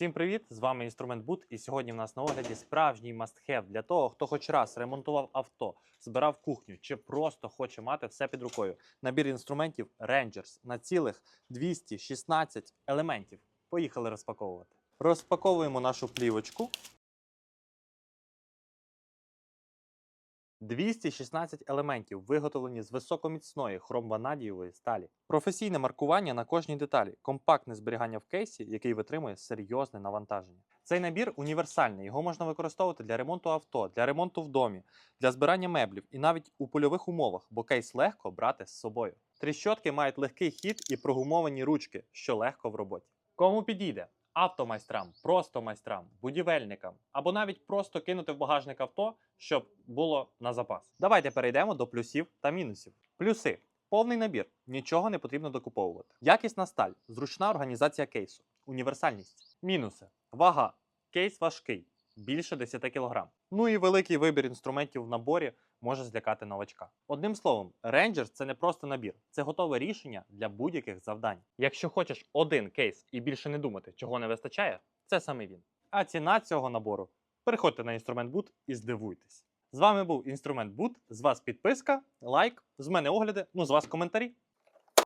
Всім привіт! З вами інструмент Boot, і сьогодні в нас на огляді справжній must-have для того, хто хоч раз ремонтував авто, збирав кухню чи просто хоче мати все під рукою. Набір інструментів Rangers на цілих 216 елементів. Поїхали розпаковувати. Розпаковуємо нашу плівочку. 216 елементів виготовлені з високоміцної хромванадієвої сталі. Професійне маркування на кожній деталі, компактне зберігання в кейсі, який витримує серйозне навантаження. Цей набір універсальний. Його можна використовувати для ремонту авто, для ремонту в домі, для збирання меблів і навіть у польових умовах, бо кейс легко брати з собою. Тріщотки мають легкий хід і прогумовані ручки, що легко в роботі. Кому підійде? Автомайстрам, просто майстрам, будівельникам або навіть просто кинути в багажник авто, щоб було на запас. Давайте перейдемо до плюсів та мінусів. Плюси. Повний набір, нічого не потрібно докуповувати. Якісна сталь, зручна організація кейсу, універсальність. Мінуси. Вага. Кейс важкий, більше 10 кг. Ну і великий вибір інструментів в наборі може злякати новачка. Одним словом, Rangers це не просто набір, це готове рішення для будь-яких завдань. Якщо хочеш один кейс і більше не думати, чого не вистачає, це саме він. А ціна цього набору. Переходьте на інструмент Boot і здивуйтесь. З вами був інструмент Boot, з вас підписка, лайк, з мене огляди, ну з вас коментарі.